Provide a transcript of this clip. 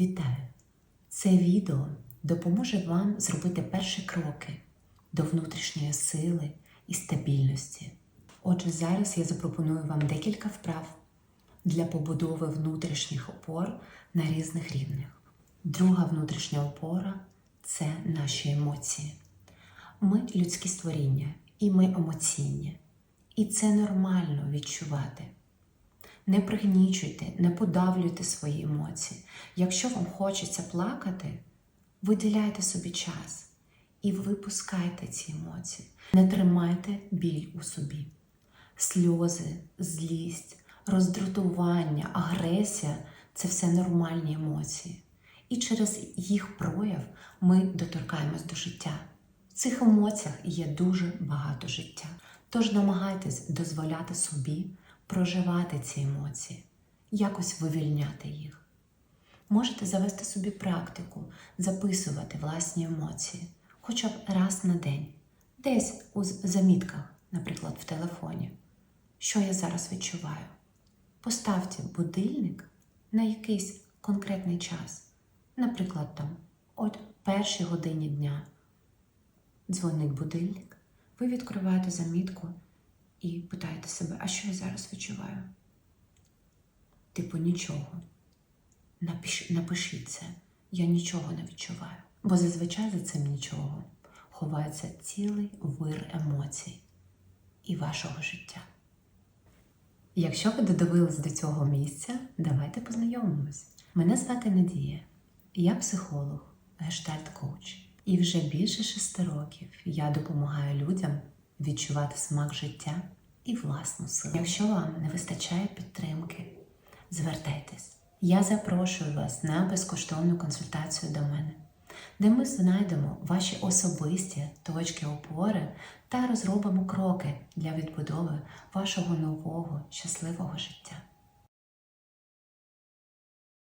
Вітаю! Це відео допоможе вам зробити перші кроки до внутрішньої сили і стабільності. Отже, зараз я запропоную вам декілька вправ для побудови внутрішніх опор на різних рівнях. Друга внутрішня опора це наші емоції. Ми людські створіння, і ми емоційні. І це нормально відчувати. Не пригнічуйте, не подавлюйте свої емоції. Якщо вам хочеться плакати, виділяйте собі час і випускайте ці емоції. Не тримайте біль у собі. Сльози, злість, роздратування, агресія це все нормальні емоції. І через їх прояв ми доторкаємось до життя. В цих емоціях є дуже багато життя. Тож намагайтесь дозволяти собі проживати ці емоції, якось вивільняти їх. Можете завести собі практику, записувати власні емоції, хоча б раз на день, десь у замітках, наприклад, в телефоні. Що я зараз відчуваю? Поставте будильник на якийсь конкретний час. Наприклад, там, от першій годині дня дзвонить будильник, ви відкриваєте замітку і питаєте себе, а що я зараз відчуваю? Типу нічого. Напиш, напишіть це. Я нічого не відчуваю. Бо зазвичай за цим нічого ховається цілий вир емоцій і вашого життя. Якщо ви додивились до цього місця, давайте познайомимось. Мене звати Надія, я психолог, гештальт-коуч. І вже більше шести років я допомагаю людям відчувати смак життя і власну силу. Якщо вам не вистачає підтримки, звертайтесь. Я запрошую вас на безкоштовну консультацію до мене, де ми знайдемо ваші особисті точки опори та розробимо кроки для відбудови вашого нового щасливого життя.